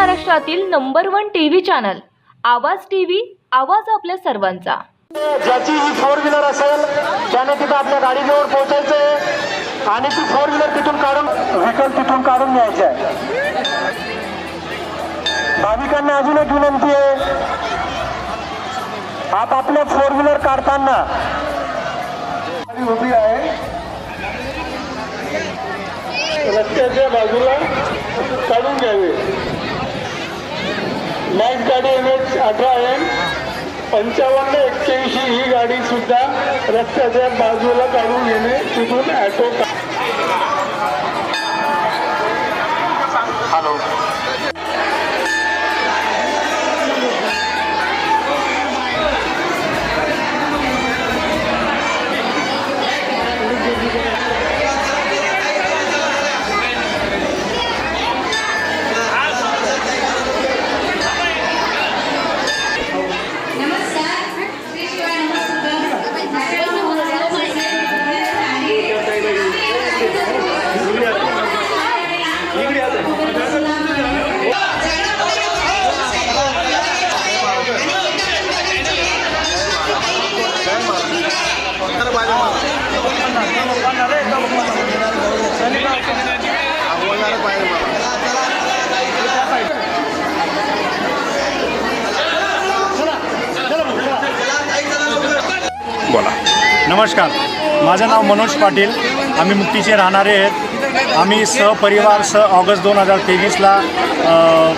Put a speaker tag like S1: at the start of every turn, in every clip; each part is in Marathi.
S1: महाराष्ट्रातील number one TV channel Awaaz TV आवाज आपल्या सर्वांचा.
S2: ज्याची ही फोर व्हीलर असेल त्याने तिथं आपल्या गाडीजवळ पोहोचायचंय. आणि ती फोर व्हीलर तिथून काढून व्हीकल तिथून काढून घ्यायचं आहे भाविकांना अजून एक विनंती आहे. आपापल्या फोर व्हीलर काढताना उभी आहे. रस्त्याच्या बाजूला काढून घ्यावे. मॅक गाडी एम एच अठरा एम पंचावन्न एक्क्याऐंशी ही गाडी सुद्धा रस्त्याच्या बाजूला काढून घेणे तिथून ॲटो
S3: बोला.
S4: नमस्कार. माझं नाव मनोज पाटील. आम्ही मुक्तीचे राहणारे आहेत. आम्ही सहपरिवार स ऑगस्ट दोन हजार तेवीसला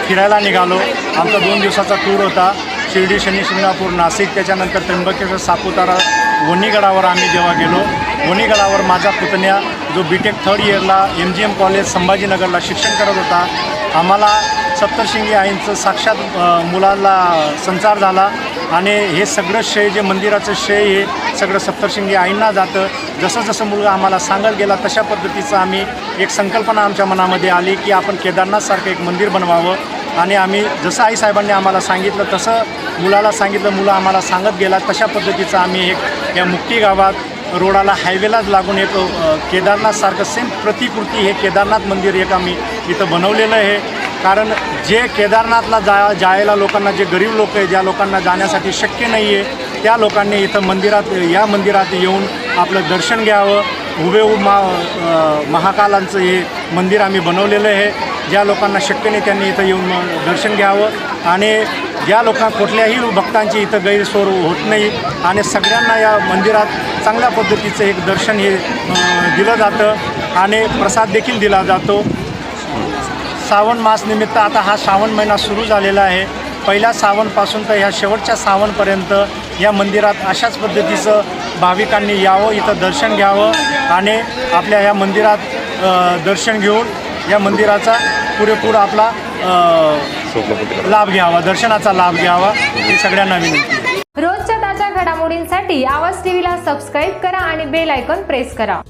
S4: फिरायला निघालो. आमचा दोन दिवसाचा टूर होता. शिर्डी शनी शिंगणापूर नाशिक. त्याच्यानंतर त्र्यंबकेश्वर सापुतारा वणीगडावर आम्ही जेव्हा गेलो वणीगडावर माझा पुतण्या जो बी टेक थर्ड इयरला एम जी एम कॉलेज संभाजीनगरला शिक्षण करत होता आम्हाला सप्तशिंगी आईंचं साक्षात मुलाला संचार झाला. आणि हे सगळं श्रेय जे मंदिराचं श्रेय हे सगळं सप्तशृंगी आईंना जातं. जसं जसं मुलगा आम्हाला सांगत गेला तशा पद्धतीचं आम्ही एक संकल्पना आमच्या मनामध्ये आली की आपण केदारनाथसारखं एक मंदिर बनवावं. आणि आम्ही जसं आईसाहेबांनी आम्हाला सांगितलं तसं मुलाला सांगितलं मुलं आम्हाला सांगत गेला तशा पद्धतीचं आम्ही एक या मुक्ती गावात रोडाला हायवेलाच लागून एक केदारनाथसारखं सेम प्रतिकृती हे केदारनाथ मंदिर एक आम्ही इथं बनवलेलं आहे. कारण जे केदारनाथला जा जायला लोकांना जे गरीब लोक आहे ज्या लोकांना जाण्यासाठी शक्य नाही आहे त्या लोकांनी इथं मंदिरात या मंदिरात येऊन आपलं दर्शन घ्यावं. हुबेहूब मा महाकालांचं हे मंदिर आम्ही बनवलेलं आहे. ज्या लोकांना शक्य नाही त्यांनी इथं येऊन दर्शन घ्यावं. आणि ज्या लोकां कुठल्याही भक्तांची इथं गैरसोर होत नाही आणि सगळ्यांना या मंदिरात चांगल्या पद्धतीचं एक दर्शन हे दिलं जातं. आणि प्रसाद देखील दिला जातो. श्रावण मास निमित्त आता हा श्रावण महिना सुरू झालेला आहे. पहिल्या श्रावणपासून तर ह्या शेवटच्या श्रावणपर्यंत या मंदिरात अशाच पद्धतीचं भाविकांनी यावं इथं दर्शन घ्यावं आणि आपल्या या मंदिरात दर्शन घेऊन या मंदिराचा पुरेपूर आपला लाभ घ्यावा दर्शनाचा लाभ घ्यावा. ही सगळ्यांना विनंती
S5: रोजच्या ताज्या घडामोडींसाठी आवाज टीव्हीला सबस्क्राईब करा आणि बेल आयकॉन प्रेस करा.